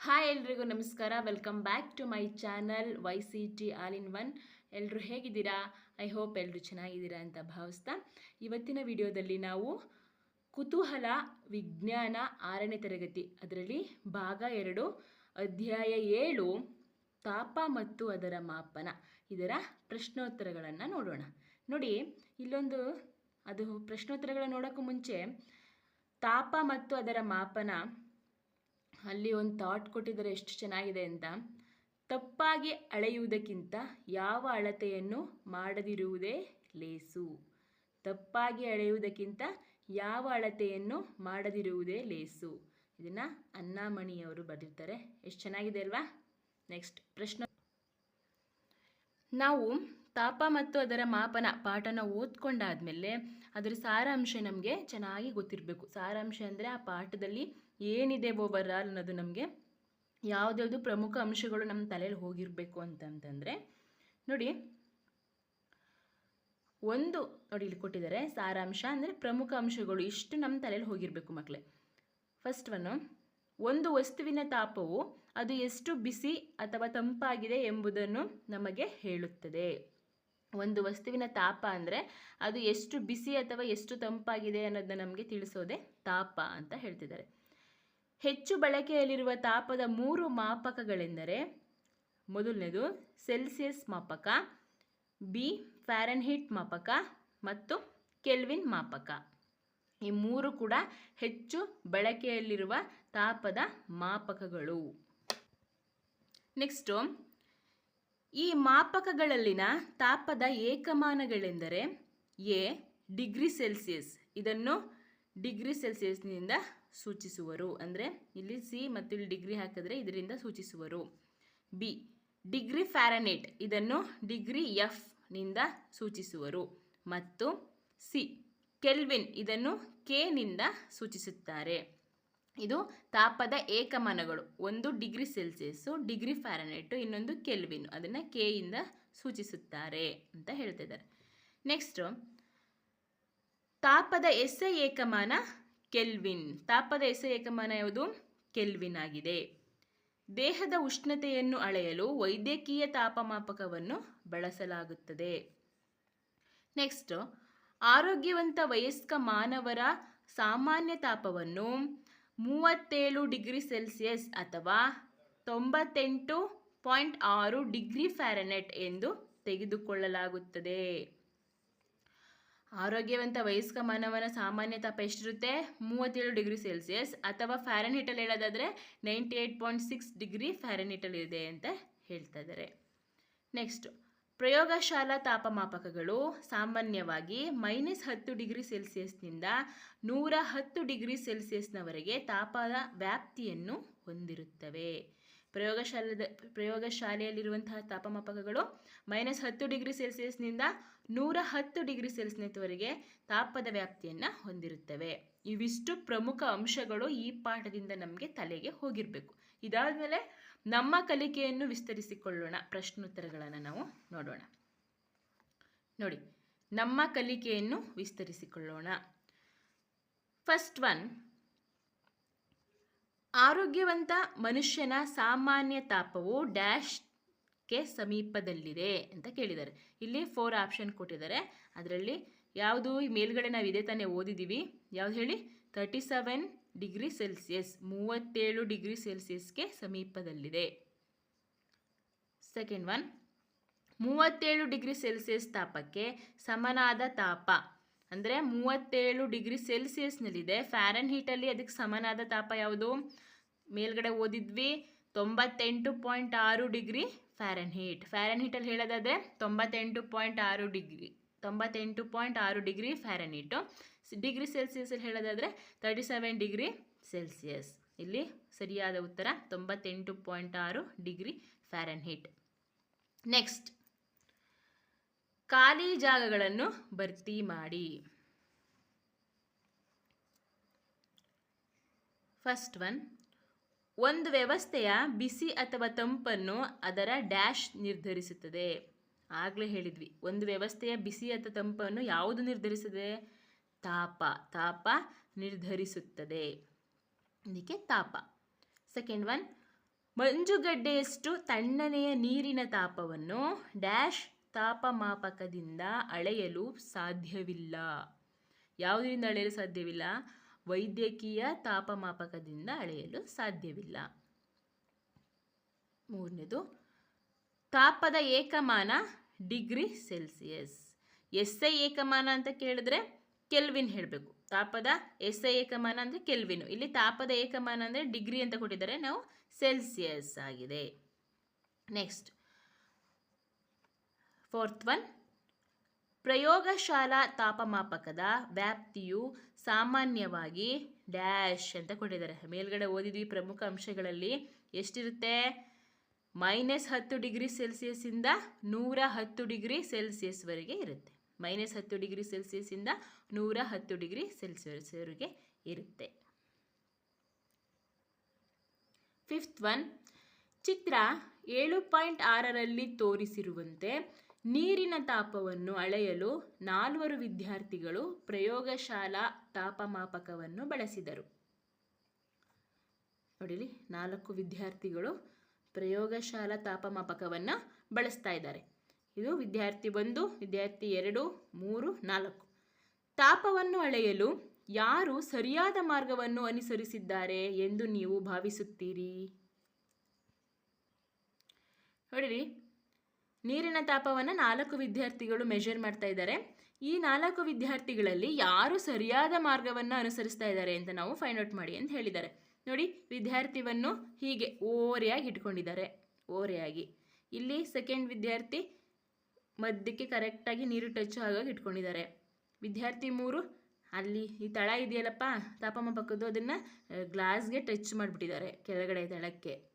Hi ಎಲ್ರಿಗೂ ನಮಸ್ಕಾರ. Welcome back to my channel Y C T all in one ಎಲ್ಲರೂ ಹೇಗಿದ್ದೀರಾ? ಐ ಹೋಪ್ ಎಲ್ಲರೂ ಚೆನ್ನಾಗಿದ್ದೀರಾ ಅಂತ ಭಾವಿಸ್ತಾ. ಇವತ್ತಿನ ವಿಡಿಯೋದಲ್ಲಿ ನಾವು ಕುತೂಹಲ, ವಿಜ್ಞಾನ ಆರನೇ ತರಗತಿ, ಅದರಲ್ಲಿ ಭಾಗ ಎರಡು, ಅಧ್ಯಾಯ ಏಳು, ತಾಪ ಮತ್ತು ಅದರ ಮಾಪನ, ಇದರ ಪ್ರಶ್ನೋತ್ತರಗಳನ್ನು ನೋಡೋಣ. ನೋಡಿ, ಇಲ್ಲೊಂದು, ಅದು ಪ್ರಶ್ನೋತ್ತರಗಳನ್ನು ನೋಡೋಕ್ಕೂ ಮುಂಚೆ, ತಾಪ ಮತ್ತು ಅದರ ಮಾಪನ ಅಲ್ಲಿ ಒಂದು ಥಾಟ್ ಕೊಟ್ಟಿದ್ದಾರೆ, ಎಷ್ಟು ಚೆನ್ನಾಗಿದೆ ಅಂತ. ತಪ್ಪಾಗಿ ಅಳೆಯುವುದಕ್ಕಿಂತ ಯಾವ ಅಳತೆಯನ್ನು ಮಾಡದಿರುವುದೇ ಲೇಸು. ತಪ್ಪಾಗಿ ಅಳೆಯುವುದಕ್ಕಿಂತ ಯಾವ ಅಳತೆಯನ್ನು ಮಾಡದಿರುವುದೇ ಲೇಸು. ಇದನ್ನು ಅನ್ನಾಮಣಿಯವರು ಬರೆದಿರ್ತಾರೆ. ಎಷ್ಟು ಚೆನ್ನಾಗಿದೆ ಅಲ್ವಾ? ನೆಕ್ಸ್ಟ್ ಪ್ರಶ್ನೆ. ನಾವು ತಾಪ ಮತ್ತು ಅದರ ಮಾಪನ ಪಾಠನ ಓದ್ಕೊಂಡಾದ್ಮೇಲೆ ಅದರ ಸಾರಾಂಶ ನಮಗೆ ಚೆನ್ನಾಗಿ ಗೊತ್ತಿರಬೇಕು. ಸಾರಾಂಶ ಅಂದರೆ ಆ ಪಾಠದಲ್ಲಿ ಏನಿದೆ ಓವರ್ ಆಲ್ ಅನ್ನೋದು ನಮಗೆ ಯಾವುದ್ಯಾವುದು ಪ್ರಮುಖ ಅಂಶಗಳು ನಮ್ಮ ತಲೆಯಲ್ಲಿ ಹೋಗಿರಬೇಕು ಅಂತಂತಂದರೆ, ನೋಡಿ, ಒಂದು ನೋಡಿ ಇಲ್ಲಿ ಕೊಟ್ಟಿದ್ದಾರೆ ಸಾರಾಂಶ ಅಂದರೆ ಪ್ರಮುಖ ಅಂಶಗಳು ಇಷ್ಟು ನಮ್ಮ ತಲೆಯಲ್ಲಿ ಹೋಗಿರಬೇಕು ಮಕ್ಕಳೇ ಫಸ್ಟ್ ಒನ್ನು ಒಂದು ವಸ್ತುವಿನ ತಾಪವು ಅದು ಎಷ್ಟು ಬಿಸಿ ಅಥವಾ ತಂಪಾಗಿದೆ ಎಂಬುದನ್ನು ನಮಗೆ ಹೇಳುತ್ತದೆ. ಒಂದು ವಸ್ತುವಿನ ತಾಪ ಅಂದರೆ ಅದು ಎಷ್ಟು ಬಿಸಿ ಅಥವಾ ಎಷ್ಟು ತಂಪಾಗಿದೆ ಅನ್ನೋದನ್ನ ನಮಗೆ ತಿಳಿಸೋದೆ ತಾಪ ಅಂತ ಹೇಳ್ತಿದ್ದಾರೆ. ಹೆಚ್ಚು ಬಳಕೆಯಲ್ಲಿರುವ ತಾಪದ ಮೂರು ಮಾಪಕಗಳೆಂದರೆ ಮೊದಲನೇದು ಸೆಲ್ಸಿಯಸ್ ಮಾಪಕ, ಬಿ ಫ್ಯಾರನ್ಹೀಟ್ ಮಾಪಕ ಮತ್ತು ಕೆಲ್ವಿನ್ ಮಾಪಕ. ಈ ಮೂರು ಕೂಡ ಹೆಚ್ಚು ಬಳಕೆಯಲ್ಲಿರುವ ತಾಪದ ಮಾಪಕಗಳು. ನೆಕ್ಸ್ಟು ಈ ಮಾಪಕಗಳಲ್ಲಿನ ತಾಪದ ಏಕಮಾನಗಳೆಂದರೆ ಎ ಡಿಗ್ರಿ ಸೆಲ್ಸಿಯಸ್. ಇದನ್ನು ಡಿಗ್ರಿ ಸೆಲ್ಸಿಯಸ್ನಿಂದ ಸೂಚಿಸುವರು. ಅಂದರೆ ಇಲ್ಲಿ ಸಿ ಮತ್ತು ಇಲ್ಲಿ ಡಿಗ್ರಿ ಹಾಕಿದ್ರೆ ಇದರಿಂದ ಸೂಚಿಸುವರು. B degree Fahrenheit. ಇದನ್ನು ಡಿಗ್ರಿ ಎಫ್ನಿಂದ ಸೂಚಿಸುವರು. ಮತ್ತು ಸಿ ಕೆಲ್ವಿನ್. ಇದನ್ನು ಕೆನಿಂದ ಸೂಚಿಸುತ್ತಾರೆ. ಇದು ತಾಪದ ಏಕಮಾನಗಳು, ಒಂದು ಡಿಗ್ರಿ ಸೆಲ್ಸಿಯಸ್ಸು ಡಿಗ್ರಿ ಫ್ಯಾರನೈಟು ಇನ್ನೊಂದು ಕೆಲ್ವಿನ್, ಅದನ್ನು ಕೆ ಇಂದ ಸೂಚಿಸುತ್ತಾರೆ ಅಂತ ಹೇಳ್ತಿದ್ದಾರೆ. ನೆಕ್ಸ್ಟು ತಾಪದ ಎಸ್ ಏಕಮಾನ ಕೆಲ್ವಿನ್. ತಾಪದ ಎಸ್ ಏಕಮಾನ ಯಾವುದು? ಕೆಲ್ವಿನ್ ಆಗಿದೆ. ದೇಹದ ಉಷ್ಣತೆಯನ್ನು ಅಳೆಯಲು ವೈದ್ಯಕೀಯ ತಾಪಮಾಪಕವನ್ನು ಬಳಸಲಾಗುತ್ತದೆ. ನೆಕ್ಸ್ಟ್ ಆರೋಗ್ಯವಂತ ವಯಸ್ಕ ಮಾನವರ ಸಾಮಾನ್ಯ ತಾಪವನ್ನು ಮೂವತ್ತೇಳು ಡಿಗ್ರಿ ಸೆಲ್ಸಿಯಸ್ ಅಥವಾ ತೊಂಬತ್ತೆಂಟು ಪಾಯಿಂಟ್ ಆರು ಡಿಗ್ರಿ ಫ್ಯಾರನೆಟ್ ಎಂದು ತೆಗೆದುಕೊಳ್ಳಲಾಗುತ್ತದೆ. ಆರೋಗ್ಯವಂತ ವಯಸ್ಕ ಮಾನವನ ಸಾಮಾನ್ಯ ತಾಪ ಎಷ್ಟಿರುತ್ತೆ? ಮೂವತ್ತೇಳು ಡಿಗ್ರಿ ಸೆಲ್ಸಿಯಸ್ ಅಥವಾ ಫ್ಯಾರನ್ಹೀಟಲ್ಲಿ ಹೇಳೋದಾದರೆ ninety eight point six degree ಫ್ಯಾರನ್ಹೀಟಲ್ಲಿ ಇದೆ ಅಂತ ಹೇಳ್ತಾ ಇದ್ದಾರೆ. ನೆಕ್ಸ್ಟ್ ಪ್ರಯೋಗಶಾಲಾ ತಾಪಮಾಪಕಗಳು ಸಾಮಾನ್ಯವಾಗಿ ಮೈನಸ್ ಹತ್ತು ಡಿಗ್ರಿ ಸೆಲ್ಸಿಯಸ್ನಿಂದ ನೂರ ಹತ್ತು ಡಿಗ್ರಿ ಸೆಲ್ಸಿಯಸ್ನವರೆಗೆ ತಾಪದ ವ್ಯಾಪ್ತಿಯನ್ನು ಹೊಂದಿರುತ್ತವೆ. ಪ್ರಯೋಗಶಾಲದ, ಪ್ರಯೋಗಶಾಲೆಯಲ್ಲಿರುವಂತಹ ತಾಪಮಾಪಕಗಳು ಮೈನಸ್ ಹತ್ತು ಡಿಗ್ರಿ ಸೆಲ್ಸಿಯಸ್ನಿಂದ ನೂರ ಹತ್ತು ಡಿಗ್ರಿ ಸೆಲ್ಸಿಯಸ್ವರೆಗೆ ತಾಪದ ವ್ಯಾಪ್ತಿಯನ್ನು ಹೊಂದಿರುತ್ತವೆ. ಇವಿಷ್ಟು ಪ್ರಮುಖ ಅಂಶಗಳು ಈ ಪಾಠದಿಂದ ನಮಗೆ ತಲೆಗೆ ಹೋಗಿರಬೇಕು. ಇದಾದಮೇಲೆ ನಮ್ಮ ಕಲಿಕೆಯನ್ನು ವಿಸ್ತರಿಸಿಕೊಳ್ಳೋಣ. ಪ್ರಶ್ನೋತ್ತರಗಳನ್ನು ನಾವು ನೋಡೋಣ. ನೋಡಿ, ನಮ್ಮ ಕಲಿಕೆಯನ್ನು ವಿಸ್ತರಿಸಿಕೊಳ್ಳೋಣ. ಫಸ್ಟ್ ಒನ್ ಆರೋಗ್ಯವಂತ ಮನುಷ್ಯನ ಸಾಮಾನ್ಯ ತಾಪವು ಡ್ಯಾಶ್ಗೆ ಸಮೀಪದಲ್ಲಿದೆ ಅಂತ ಕೇಳಿದ್ದಾರೆ. ಇಲ್ಲಿ ಫೋರ್ ಆಪ್ಷನ್ ಕೊಟ್ಟಿದ್ದಾರೆ. ಅದರಲ್ಲಿ ಯಾವುದು ಮೇಲ್ಗಡೆ ನಾವು ಇದೇ ತಾನೇ ಓದಿದ್ದೀವಿ. ಯಾವ್ದು ಹೇಳಿ? ತರ್ಟಿ ಸೆವೆನ್ ಡಿಗ್ರಿ ಸೆಲ್ಸಿಯಸ್, ಮೂವತ್ತೇಳು ಡಿಗ್ರಿ ಸೆಲ್ಸಿಯಸ್ಗೆ ಸಮೀಪದಲ್ಲಿದೆ. ಸೆಕೆಂಡ್ ಒನ್, ಮೂವತ್ತೇಳು ಡಿಗ್ರಿ ಸೆಲ್ಸಿಯಸ್ ತಾಪಕ್ಕೆ ಸಮನಾದ ತಾಪ. ಅಂದರೆ ಮೂವತ್ತೇಳು ಡಿಗ್ರಿ ಸೆಲ್ಸಿಯಸ್ನಲ್ಲಿದೆ. ಫ್ಯಾರನ್ ಹೀಟಲ್ಲಿ ಅದಕ್ಕೆ ಸಮನಾದ ತಾಪ ಯಾವುದು? ಮೇಲ್ಗಡೆ ಓದಿದ್ವಿ, ತೊಂಬತ್ತೆಂಟು ಪಾಯಿಂಟ್ ಆರು ಡಿಗ್ರಿ ಫ್ಯಾರನ್ ಹೀಟ್ ಫ್ಯಾರನ್ ಹೀಟಲ್ಲಿ ಹೇಳೋದಾದರೆ ತೊಂಬತ್ತೆಂಟು ಪಾಯಿಂಟ್ ಆರು ಡಿಗ್ರಿ. ತೊಂಬತ್ತೆಂಟು ಪಾಯಿಂಟ್ ಆರು ಡಿಗ್ರಿ ಫ್ಯಾರನೀಟು ಡಿಗ್ರಿ ಸೆಲ್ಸಿಯಸಲ್ಲಿ ಹೇಳೋದಾದರೆ ತರ್ಟಿ ಸೆವೆನ್ ಡಿಗ್ರಿ ಸೆಲ್ಸಿಯಸ್ ಇಲ್ಲಿ ಸರಿಯಾದ ಉತ್ತರ ತೊಂಬತ್ತೆಂಟು ಪಾಯಿಂಟ್ ಆರು ಡಿಗ್ರಿ ಫ್ಯಾರನ್ಹೀಟ್ ನೆಕ್ಸ್ಟ್ ಖಾಲಿ ಜಾಗಗಳನ್ನು ಭರ್ತಿ ಮಾಡಿ. ಫಸ್ಟ್ ಒನ್ ಒಂದು ವ್ಯವಸ್ಥೆಯ ಬಿಸಿ ಅಥವಾ ತಂಪನ್ನು ಅದರ ಡ್ಯಾಶ್ ನಿರ್ಧರಿಸುತ್ತದೆ. ಆಗಲೇ ಹೇಳಿದ್ವಿ. ಒಂದು ವ್ಯವಸ್ಥೆಯ ಬಿಸಿ ಅಥವಾ ತಂಪನ್ನು ಯಾವುದು ನಿರ್ಧರಿಸಿದೆ? ತಾಪ. ತಾಪ ನಿರ್ಧರಿಸುತ್ತದೆ. ಅದಕ್ಕೆ ತಾಪ. ಸೆಕೆಂಡ್ ಒನ್, ಮಂಜುಗಡ್ಡೆಯಷ್ಟು ತಣ್ಣನೆಯ ನೀರಿನ ತಾಪವನ್ನು ಡ್ಯಾಶ್ ತಾಪಮಾಪಕದಿಂದ ಅಳೆಯಲು ಸಾಧ್ಯವಿಲ್ಲ. ಯಾವುದರಿಂದ ಅಳೆಯಲು ಸಾಧ್ಯವಿಲ್ಲ? ವೈದ್ಯಕೀಯ ತಾಪಮಾಪಕದಿಂದ ಅಳೆಯಲು ಸಾಧ್ಯವಿಲ್ಲ. ಮೂರನೇದು, ತಾಪದ ಏಕಮಾನ ಡಿಗ್ರಿ ಸೆಲ್ಸಿಯಸ್. ಎಸ್ ಐ ಏಕಮಾನ ಅಂತ ಕೇಳಿದ್ರೆ ಕೆಲ್ವಿನ್ ಹೇಳಬೇಕು. ತಾಪದ ಎಸ್ ಐ ಏಕಮಾನ ಅಂದರೆ ಕೆಲ್ವಿನು. ಇಲ್ಲಿ ತಾಪದ ಏಕಮಾನ ಅಂದರೆ ಡಿಗ್ರಿ ಅಂತ ಕೊಟ್ಟಿದ್ದಾರೆ. ನಾವು ಸೆಲ್ಸಿಯಸ್ ಆಗಿದೆ. ನೆಕ್ಸ್ಟ್. Fourth one. ಪ್ರಯೋಗಶಾಲಾ ತಾಪಮಾಪಕದ ವ್ಯಾಪ್ತಿಯು ಸಾಮಾನ್ಯವಾಗಿ ಡ್ಯಾಶ್ ಅಂತ ಕೊಟ್ಟಿದ್ದಾರೆ. ಮೇಲ್ಗಡೆ ಓದಿದ್ವಿ ಪ್ರಮುಖ ಅಂಶಗಳಲ್ಲಿ ಎಷ್ಟಿರುತ್ತೆ? ಮೈನಸ್ ಹತ್ತು ಡಿಗ್ರಿ ಸೆಲ್ಸಿಯಸ್ಸಿಂದ ನೂರ ಹತ್ತು ಡಿಗ್ರಿ ಸೆಲ್ಸಿಯಸ್ವರೆಗೆ ಇರುತ್ತೆ. ಮೈನಸ್ ಹತ್ತು ಡಿಗ್ರಿ ಸೆಲ್ಸಿಯಸ್ಸಿಂದ ನೂರ ಹತ್ತು ಡಿಗ್ರಿ ಸೆಲ್ಸಿಯಸ್ವರೆಗೆ ಇರುತ್ತೆ. ಫಿಫ್ತ್ ಒನ್ ಚಿತ್ರ ಏಳು ಪಾಯಿಂಟ್ ಆರರಲ್ಲಿ ತೋರಿಸಿರುವಂತೆ ನೀರಿನ ತಾಪವನ್ನು ಅಳೆಯಲು ನಾಲ್ವರು ವಿದ್ಯಾರ್ಥಿಗಳು ಪ್ರಯೋಗಶಾಲಾ ತಾಪಮಾಪಕವನ್ನು ಬಳಸಿದರು. ನೋಡಿಲಿ, ನಾಲ್ಕು ವಿದ್ಯಾರ್ಥಿಗಳು ಪ್ರಯೋಗಶಾಲಾ ತಾಪಮಾಪಕವನ್ನು ಬಳಸ್ತಾ ಇದ್ದಾರೆ. ಇದು ವಿದ್ಯಾರ್ಥಿ ಒಂದು, ವಿದ್ಯಾರ್ಥಿ ಎರಡು, ಮೂರು, ನಾಲ್ಕು. ತಾಪವನ್ನು ಅಳೆಯಲು ಯಾರು ಸರಿಯಾದ ಮಾರ್ಗವನ್ನು ಅನುಸರಿಸಿದ್ದಾರೆ ಎಂದು ನೀವು ಭಾವಿಸುತ್ತೀರಿ? ನೋಡಿರಿ, ನೀರಿನ ತಾಪವನ್ನು ನಾಲ್ಕು ವಿದ್ಯಾರ್ಥಿಗಳು ಮೆಷರ್ ಮಾಡ್ತಾ ಇದ್ದಾರೆ. ಈ ನಾಲ್ಕು ವಿದ್ಯಾರ್ಥಿಗಳಲ್ಲಿ ಯಾರು ಸರಿಯಾದ ಮಾರ್ಗವನ್ನು ಅನುಸರಿಸ್ತಾ ಇದ್ದಾರೆ ಅಂತ ನಾವು ಫೈಂಡ್ ಔಟ್ ಮಾಡಿ ಅಂತ ಹೇಳಿದ್ದಾರೆ. ನೋಡಿ, ವಿದ್ಯಾರ್ಥಿವನ್ನು ಹೀಗೆ ಓರೆಯಾಗಿ ಇಟ್ಕೊಂಡಿದ್ದಾರೆ. ಓರೆಯಾಗಿ. ಇಲ್ಲಿ ಸೆಕೆಂಡ್ ವಿದ್ಯಾರ್ಥಿ ಮಧ್ಯಕ್ಕೆ ಕರೆಕ್ಟಾಗಿ ನೀರು ಟಚ್ ಆಗೋಗಿ ಇಟ್ಕೊಂಡಿದ್ದಾರೆ. ವಿದ್ಯಾರ್ಥಿ ಮೂರು, ಅಲ್ಲಿ ಈ ತಳ ಇದೆಯಲ್ಲಪ್ಪ ತಾಪಮಾಪಕದ್ದು ಅದನ್ನು ಗ್ಲಾಸ್ಗೆ ಟಚ್ ಮಾಡಿಬಿಟ್ಟಿದ್ದಾರೆ ಕೆಳಗಡೆ ತಳಕ್ಕೆ.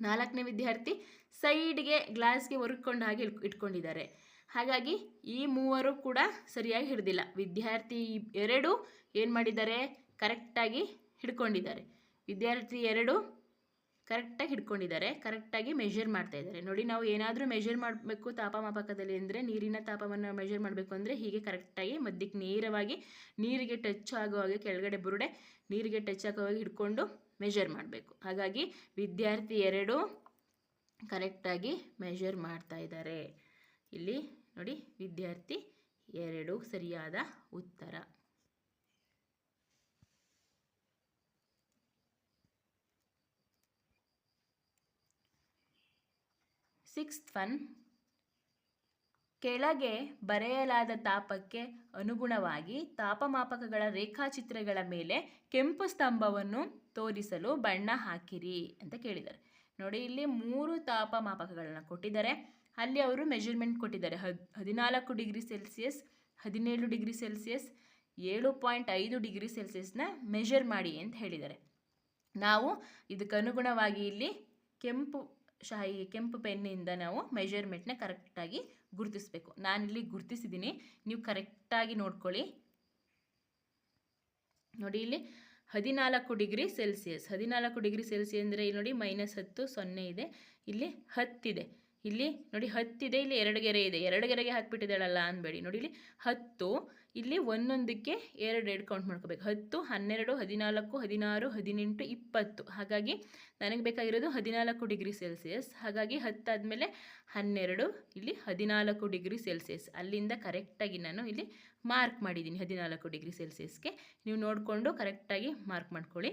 ನಾಲ್ಕನೇ ವಿದ್ಯಾರ್ಥಿ ಸೈಡ್ಗೆ ಗ್ಲಾಸ್ಗೆ ಒರ್ಕೊಂಡು ಹಾಗೆ ಇಟ್- ಇಟ್ಕೊಂಡಿದ್ದಾರೆ. ಹಾಗಾಗಿ ಈ ಮೂವರು ಕೂಡ ಸರಿಯಾಗಿ ಹಿಡ್ದಿಲ್ಲ. ವಿದ್ಯಾರ್ಥಿ ಎರಡು ಏನು ಮಾಡಿದ್ದಾರೆ? ಕರೆಕ್ಟಾಗಿ ಹಿಡ್ಕೊಂಡಿದ್ದಾರೆ. ವಿದ್ಯಾರ್ಥಿ ಎರಡು ಕರೆಕ್ಟಾಗಿ ಹಿಡ್ಕೊಂಡಿದ್ದಾರೆ, ಕರೆಕ್ಟಾಗಿ ಮೆಷರ್ ಮಾಡ್ತಾ ಇದ್ದಾರೆ. ನೋಡಿ, ನಾವು ಏನಾದರೂ ಮೆಷರ್ ಮಾಡಬೇಕು ತಾಪಮಾಪಕದಲ್ಲಿ ಅಂದರೆ ನೀರಿನ ತಾಪವನ್ನು ಮೆಷರ್ ಮಾಡಬೇಕು ಅಂದರೆ ಹೀಗೆ ಕರೆಕ್ಟಾಗಿ ಮಧ್ಯಕ್ಕೆ ನೇರವಾಗಿ ನೀರಿಗೆ ಟಚ್ ಆಗೋ ಹಾಗೆ ಕೆಳಗಡೆ ಬುರುಡೆ ನೀರಿಗೆ ಟಚ್ ಆಗೋ ಹಾಗೆ ಹಿಡ್ಕೊಂಡು ಮೆಷರ್ ಮಾಡಬೇಕು. ಹಾಗಾಗಿ ವಿದ್ಯಾರ್ಥಿ ಎರಡು ಕರೆಕ್ಟಾಗಿ ಮೆಷರ್ ಮಾಡ್ತಾ ಇದ್ದಾರೆ. ಇಲ್ಲಿ ನೋಡಿ, ವಿದ್ಯಾರ್ಥಿ ಎರಡು ಸರಿಯಾದ ಉತ್ತರ. ಸಿಕ್ಸ್ತ್ ಒನ್ ಕೆಳಗೆ ಬರೆಯಲಾದ ತಾಪಕ್ಕೆ ಅನುಗುಣವಾಗಿ ತಾಪಮಾಪಕಗಳ ರೇಖಾಚಿತ್ರಗಳ ಮೇಲೆ ಕೆಂಪು ಸ್ತಂಭವನ್ನು ತೋರಿಸಲು ಬಣ್ಣ ಹಾಕಿರಿ ಅಂತ ಕೇಳಿದ್ದಾರೆ. ನೋಡಿ, ಇಲ್ಲಿ ಮೂರು ತಾಪಮಾಪಕಗಳನ್ನು ಕೊಟ್ಟಿದ್ದಾರೆ. ಅಲ್ಲಿ ಅವರು ಮೆಜರ್ಮೆಂಟ್ ಕೊಟ್ಟಿದ್ದಾರೆ. ಹದ್, ಹದಿನಾಲ್ಕು ಡಿಗ್ರಿ ಸೆಲ್ಸಿಯಸ್, ಹದಿನೇಳು ಡಿಗ್ರಿ ಸೆಲ್ಸಿಯಸ್, ಏಳು ಪಾಯಿಂಟ್ ಐದು ಡಿಗ್ರಿ ಸೆಲ್ಸಿಯಸ್ನ ಮೆಷರ್ ಮಾಡಿ ಅಂತ ಹೇಳಿದ್ದಾರೆ. ನಾವು ಇದಕ್ಕನುಗುಣವಾಗಿ ಇಲ್ಲಿ ಕೆಂಪು ಶಾಯಿ ಕೆಂಪು ಪೆನ್ನಿಂದ ನಾವು ಮೆಷರ್ಮೆಂಟ್ನ ಕರೆಕ್ಟಾಗಿ ಗುರುತಿಸಬೇಕು. ನಾನಿಲ್ಲಿ ಗುರುತಿಸಿದ್ದೀನಿ ನೀವು ಕರೆಕ್ಟಾಗಿ ನೋಡ್ಕೊಳ್ಳಿ. ನೋಡಿ, ಇಲ್ಲಿ ಹದಿನಾಲ್ಕು ಡಿಗ್ರಿ ಸೆಲ್ಸಿಯಸ್ ಹದಿನಾಲ್ಕು ಡಿಗ್ರಿ ಸೆಲ್ಸಿಯಸ್ ಅಂದರೆ ಇಲ್ಲಿ ನೋಡಿ ಮೈನಸ್ ಹತ್ತು ಸೊನ್ನೆ ಇದೆ. ಇಲ್ಲಿ ಹತ್ತಿದೆ. ಇಲ್ಲಿ ನೋಡಿ ಹತ್ತಿದೆ, ಇಲ್ಲಿ ಎರಡು ಗೆರೆ ಇದೆ. ಎರಡು ಗೆರೆಗೆ ಹಾಕ್ಬಿಟ್ಟಿದ್ದಾಳಲ್ಲ ಅನ್ಬೇಡಿ. ನೋಡಿ ಇಲ್ಲಿ ಹತ್ತು, ಇಲ್ಲಿ ಒಂದೊಂದಕ್ಕೆ ಎರಡು ಎರಡು ಕೌಂಟ್ ಮಾಡ್ಕೋಬೇಕು. ಹತ್ತು, ಹನ್ನೆರಡು, ಹದಿನಾಲ್ಕು, ಹದಿನಾರು, ಹದಿನೆಂಟು, ಇಪ್ಪತ್ತು. ಹಾಗಾಗಿ ನನಗೆ ಬೇಕಾಗಿರೋದು ಹದಿನಾಲ್ಕು ಡಿಗ್ರಿ ಸೆಲ್ಸಿಯಸ್ ಹಾಗಾಗಿ ಹತ್ತಾದಮೇಲೆ ಹನ್ನೆರಡು, ಇಲ್ಲಿ ಹದಿನಾಲ್ಕು ಡಿಗ್ರಿ ಸೆಲ್ಸಿಯಸ್ ಅಲ್ಲಿಂದ ಕರೆಕ್ಟಾಗಿ ನಾನು ಇಲ್ಲಿ ಮಾರ್ಕ್ ಮಾಡಿದ್ದೀನಿ ಹದಿನಾಲ್ಕು ಡಿಗ್ರಿ ಸೆಲ್ಸಿಯಸ್ಗೆ ನೀವು ನೋಡಿಕೊಂಡು ಕರೆಕ್ಟಾಗಿ ಮಾರ್ಕ್ ಮಾಡ್ಕೊಳ್ಳಿ.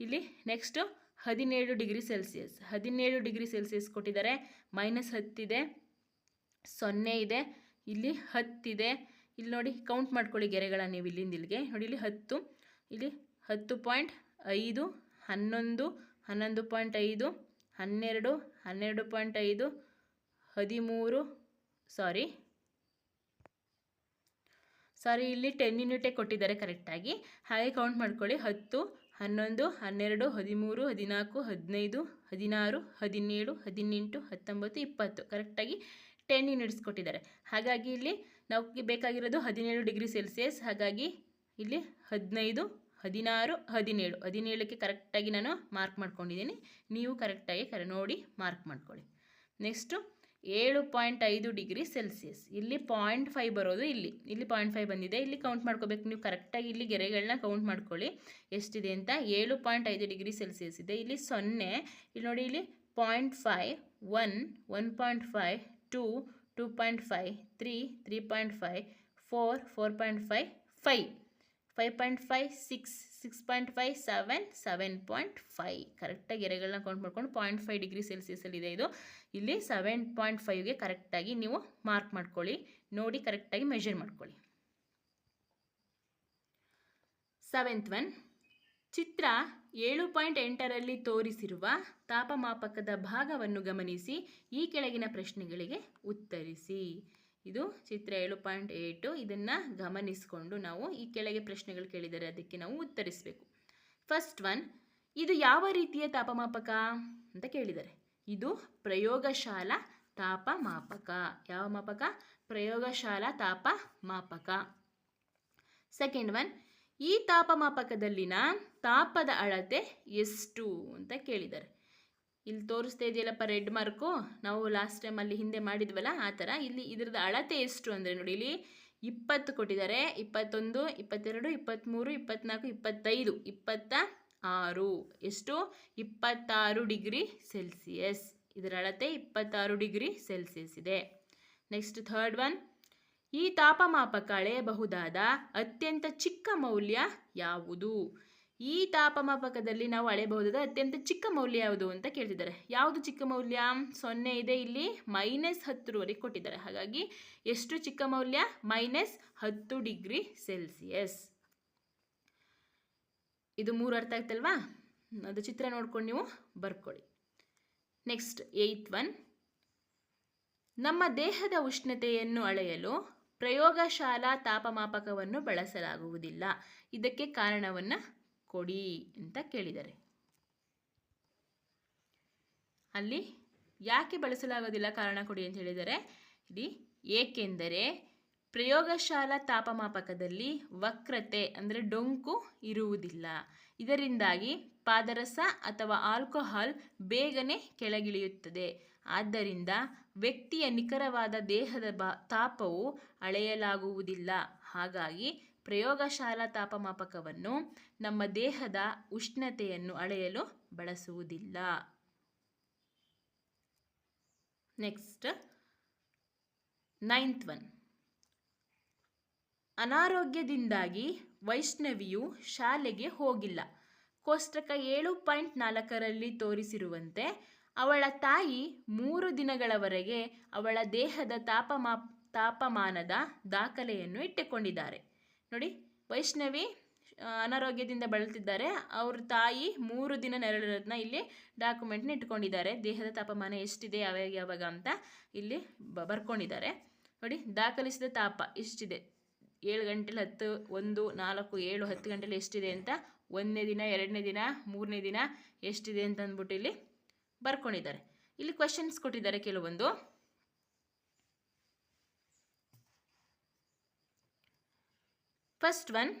ಇಲ್ಲಿ ನೆಕ್ಸ್ಟು ಹದಿನೇಳು ಡಿಗ್ರಿ ಸೆಲ್ಸಿಯಸ್ ಹದಿನೇಳು ಡಿಗ್ರಿ ಸೆಲ್ಸಿಯಸ್ ಕೊಟ್ಟಿದ್ದಾರೆ. ಮೈನಸ್ ಹತ್ತಿದೆ ಸೊನ್ನೆ ಇದೆ. ಇಲ್ಲಿ ಹತ್ತಿದೆ ಇಲ್ಲಿ ನೋಡಿ ಕೌಂಟ್ ಮಾಡ್ಕೊಳ್ಳಿ ಗೆರೆಗಳ ನೀವು ಇಲ್ಲಿಂದ ಇಲ್ಲಿಗೆ. ನೋಡಿ, ಇಲ್ಲಿ ಹತ್ತು ಇಲ್ಲಿ ಹತ್ತು ಪಾಯಿಂಟ್ ಐದು, ಹನ್ನೊಂದು ಹನ್ನೊಂದು ಪಾಯಿಂಟ್ ಐದು, ಹನ್ನೆರಡು ಹನ್ನೆರಡು ಪಾಯಿಂಟ್ ಐದು, ಹದಿಮೂರು ಸಾರಿ ಸಾರಿ ಇಲ್ಲಿ ಟೆನ್ ಯೂನಿಟೇ ಕೊಟ್ಟಿದ್ದಾರೆ ಕರೆಕ್ಟಾಗಿ ಹಾಗೆ ಕೌಂಟ್ ಮಾಡ್ಕೊಳ್ಳಿ. ಹತ್ತು ಹನ್ನೊಂದು, ಹನ್ನೆರಡು, ಹದಿಮೂರು, ಹದಿನಾಲ್ಕು, ಹದಿನೈದು, ಹದಿನಾರು, ಹದಿನೇಳು, ಹದಿನೆಂಟು, ಹತ್ತೊಂಬತ್ತು, ಇಪ್ಪತ್ತು. ಕರೆಕ್ಟಾಗಿ ಟೆನ್ ಯೂನಿಟ್ಸ್ ಕೊಟ್ಟಿದ್ದಾರೆ ಹಾಗಾಗಿ ಇಲ್ಲಿ ನಾವು ಬೇಕಾಗಿರೋದು ಹದಿನೇಳು ಡಿಗ್ರಿ ಸೆಲ್ಸಿಯಸ್ ಹಾಗಾಗಿ ಇಲ್ಲಿ ಹದಿನೈದು, ಹದಿನಾರು, ಹದಿನೇಳು. ಹದಿನೇಳಕ್ಕೆ ಕರೆಕ್ಟಾಗಿ ನಾನು ಮಾರ್ಕ್ ಮಾಡ್ಕೊಂಡಿದ್ದೀನಿ. ನೀವು ಕರೆಕ್ಟಾಗಿ ಕರೆ ನೋಡಿ ಮಾರ್ಕ್ ಮಾಡ್ಕೊಳ್ಳಿ. ನೆಕ್ಸ್ಟು ಏಳು ಪಾಯಿಂಟ್ ಐದು ಡಿಗ್ರಿ ಸೆಲ್ಸಿಯಸ್. ಇಲ್ಲಿ ಪಾಯಿಂಟ್ ಫೈವ್ ಬರೋದು ಇಲ್ಲಿ. ಇಲ್ಲಿ ಪಾಯಿಂಟ್ ಫೈವ್ ಬಂದಿದೆ. ಇಲ್ಲಿ ಕೌಂಟ್ ಮಾಡ್ಕೋಬೇಕು. ನೀವು ಕರೆಕ್ಟಾಗಿ ಇಲ್ಲಿ ಗೆರೆಗಳನ್ನ ಕೌಂಟ್ ಮಾಡ್ಕೊಳ್ಳಿ. ಎಷ್ಟಿದೆ ಅಂತ? ಏಳು ಪಾಯಿಂಟ್ ಐದು ಡಿಗ್ರಿ ಸೆಲ್ಸಿಯಸ್ ಇದೆ. ಇಲ್ಲಿ ಸೊನ್ನೆ. ಇಲ್ಲಿ ನೋಡಿ, ಇಲ್ಲಿ point five one one point five two two point five three three point five four four point five five five point five six six point five seven seven point five ಕರೆಕ್ಟಾಗಿ ಎರೆಗಳನ್ನ count ಮಾಡ್ಕೊಂಡು point five degree ಇದೆ ಇದು. ಇಲ್ಲಿ seven point ಫೈವ್ಗೆ ಕರೆಕ್ಟಾಗಿ ನೀವು mark ಮಾಡ್ಕೊಳ್ಳಿ. ನೋಡಿ ಕರೆಕ್ಟಾಗಿ ಮೆಷರ್ ಮಾಡ್ಕೊಳ್ಳಿ. ಸೆವೆಂತ್ ಒನ್ ಚಿತ್ರ ಏಳು ಪಾಯಿಂಟ್ ಎಂಟರಲ್ಲಿ ತೋರಿಸಿರುವ ತಾಪಮಾಪಕದ ಭಾಗವನ್ನು ಗಮನಿಸಿ. ಈ ಕೆಳಗಿನ ಪ್ರಶ್ನೆಗಳಿಗೆ ಉತ್ತರಿಸಿ. ಇದು ಚಿತ್ರ ಏಳು ಪಾಯಿಂಟ್ ಏಯ್ಟು ಇದನ್ನು ಗಮನಿಸಿಕೊಂಡು ನಾವು ಈ ಕೆಳಗೆ ಪ್ರಶ್ನೆಗಳು ಕೇಳಿದರೆ ಅದಕ್ಕೆ ನಾವು ಉತ್ತರಿಸಬೇಕು. ಫಸ್ಟ್ ಒನ್ ಇದು ಯಾವ ರೀತಿಯ ತಾಪಮಾಪಕ ಅಂತ ಕೇಳಿದ್ದಾರೆ ಇದು ಪ್ರಯೋಗಶಾಲಾ ತಾಪಮಾಪಕ. ಯಾವ ಮಾಪಕ? ಪ್ರಯೋಗಶಾಲಾ ತಾಪಮಾಪಕ. ಸೆಕೆಂಡ್ ಒನ್ ಈ ತಾಪಮಾಪಕದಲ್ಲಿನ ತಾಪದ ಅಳತೆ ಎಷ್ಟು ಅಂತ ಕೇಳಿದ್ದಾರೆ ಇಲ್ಲಿ ತೋರಿಸ್ತಾ ಇದೆಯಲ್ಲಪ್ಪ ರೆಡ್ ಮಾರ್ಕು. ನಾವು ಲಾಸ್ಟ್ ಟೈಮಲ್ಲಿ ಹಿಂದೆ ಮಾಡಿದ್ವಲ್ಲ, ಆ ಥರ. ಇಲ್ಲಿ ಇದ್ರದ್ದು ಅಳತೆ ಎಷ್ಟು ಅಂದರೆ ನೋಡಿ, ಇಲ್ಲಿ ಇಪ್ಪತ್ತು ಕೊಟ್ಟಿದ್ದಾರೆ. ಇಪ್ಪತ್ತೊಂದು, ಇಪ್ಪತ್ತೆರಡು, ಇಪ್ಪತ್ತ್ಮೂರು, ಇಪ್ಪತ್ತ್ನಾಲ್ಕು, ಇಪ್ಪತ್ತೈದು, ಇಪ್ಪತ್ತ ಆರು. ಎಷ್ಟು? ಇಪ್ಪತ್ತಾರು ಡಿಗ್ರಿ ಸೆಲ್ಸಿಯಸ್ ಇದರ ಅಳತೆ ಇಪ್ಪತ್ತಾರು ಡಿಗ್ರಿ ಸೆಲ್ಸಿಯಸ್ ಇದೆ. ನೆಕ್ಸ್ಟ್ ಥರ್ಡ್ ಒನ್ ಈ ತಾಪಮಾಪಕ ಅಳೆಯಬಹುದಾದ ಅತ್ಯಂತ ಚಿಕ್ಕ ಮೌಲ್ಯ ಯಾವುದು? ಈ ತಾಪಮಾಪಕದಲ್ಲಿ ನಾವು ಅಳೆಯಬಹುದಾದ ಅತ್ಯಂತ ಚಿಕ್ಕ ಮೌಲ್ಯ ಯಾವುದು ಅಂತ ಕೇಳ್ತಿದ್ದಾರೆ. ಯಾವುದು ಚಿಕ್ಕ ಮೌಲ್ಯ? ಸೊನ್ನೆ ಇದೆ ಇಲ್ಲಿ, ಮೈನಸ್ ಹತ್ತರವರೆಗೆ ಕೊಟ್ಟಿದ್ದಾರೆ. ಹಾಗಾಗಿ ಎಷ್ಟು ಚಿಕ್ಕ ಮೌಲ್ಯ? ಮೈನಸ್ ಹತ್ತು ಡಿಗ್ರಿ ಸೆಲ್ಸಿಯಸ್. ಇದು ಮೂರು ಅರ್ಥ ಆಗ್ತಲ್ವಾ? ಅದು ಚಿತ್ರ ನೋಡ್ಕೊಂಡು ನೀವು ಬರ್ಕೊಳ್ಳಿ. Next, eighth one. ನಮ್ಮ ದೇಹದ ಉಷ್ಣತೆಯನ್ನು ಅಳೆಯಲು ಪ್ರಯೋಗಶಾಲಾ ತಾಪಮಾಪಕವನ್ನು ಬಳಸಲಾಗುವುದಿಲ್ಲ. ಇದಕ್ಕೆ ಕಾರಣವನ್ನು ಕೊಡಿ ಅಂತ ಕೇಳಿದ್ದಾರೆ ಅಲ್ಲಿ ಯಾಕೆ ಬಳಸಲಾಗೋದಿಲ್ಲ ಕಾರಣ ಕೊಡಿ ಅಂತ ಹೇಳಿದರೆ ಇಲ್ಲಿ ಏಕೆಂದರೆ ಪ್ರಯೋಗಶಾಲಾ ತಾಪಮಾಪಕದಲ್ಲಿ ವಕ್ರತೆ ಅಂದರೆ ಡೊಂಕು ಇರುವುದಿಲ್ಲ. ಇದರಿಂದಾಗಿ ಪಾದರಸ ಅಥವಾ ಆಲ್ಕೋಹಾಲ್ ಬೇಗನೆ ಕೆಳಗಿಳಿಯುತ್ತದೆ. ಆದ್ದರಿಂದ ವ್ಯಕ್ತಿಯ ನಿಖರವಾದ ದೇಹದ ಬಾ, ತಾಪವು ಅಳೆಯಲಾಗುವುದಿಲ್ಲ. ಹಾಗಾಗಿ ಪ್ರಯೋಗಶಾಲಾ ತಾಪಮಾಪಕವನ್ನು ನಮ್ಮ ದೇಹದ ಉಷ್ಣತೆಯನ್ನು ಅಳೆಯಲು ಬಳಸುವುದಿಲ್ಲ. ನೆಕ್ಸ್ಟ್ ನೈನ್ತ್ ಒನ್ ಅನಾರೋಗ್ಯದಿಂದಾಗಿ ವೈಷ್ಣವಿಯು ಶಾಲೆಗೆ ಹೋಗಿಲ್ಲ. ಕೋಷ್ಟಕ ಏಳು ಪಾಯಿಂಟ್ ನಾಲ್ಕರಲ್ಲಿ ತೋರಿಸಿರುವಂತೆ ಅವಳ ತಾಯಿ ಮೂರು ದಿನಗಳವರೆಗೆ ಅವಳ ದೇಹದ ತಾಪಮಾ ತಾಪಮಾನದ ದಾಖಲೆಯನ್ನು ಇಟ್ಟುಕೊಂಡಿದ್ದಾರೆ. ನೋಡಿ, ವೈಷ್ಣವಿ ಅನಾರೋಗ್ಯದಿಂದ ಬಳಲ್ತಿದ್ದಾರೆ. ಅವ್ರ ತಾಯಿ ಮೂರು ದಿನ ನೆರಳಿರೋದನ್ನ ಇಲ್ಲಿ ಡಾಕ್ಯುಮೆಂಟ್ನ ಇಟ್ಕೊಂಡಿದ್ದಾರೆ. ದೇಹದ ತಾಪಮಾನ ಎಷ್ಟಿದೆ, ಯಾವಾಗ ಯಾವಾಗ ಅಂತ ಇಲ್ಲಿ ಬ, ಬರ್ಕೊಂಡಿದ್ದಾರೆ. ನೋಡಿ, ದಾಖಲಿಸಿದ ತಾಪ ಎಷ್ಟಿದೆ? ಏಳು ಗಂಟೆಲಿ ಹತ್ತು, ಒಂದು, ನಾಲ್ಕು, ಏಳು, ಹತ್ತು ಗಂಟೆಲಿ ಎಷ್ಟಿದೆ ಅಂತ ಒಂದನೇ ದಿನ, ಎರಡನೇ ದಿನ, ಮೂರನೇ ದಿನ ಎಷ್ಟಿದೆ ಅಂತ ಅಂದ್ಬಿಟ್ಟು ಇಲ್ಲಿ ಬರ್ಕೊಂಡಿದ್ದಾರೆ. ಇಲ್ಲಿ ಕ್ವೆಶನ್ಸ್ ಕೊಟ್ಟಿದ್ದಾರೆ ಕೆಲವೊಂದು. ಫಸ್ಟ್ ಒನ್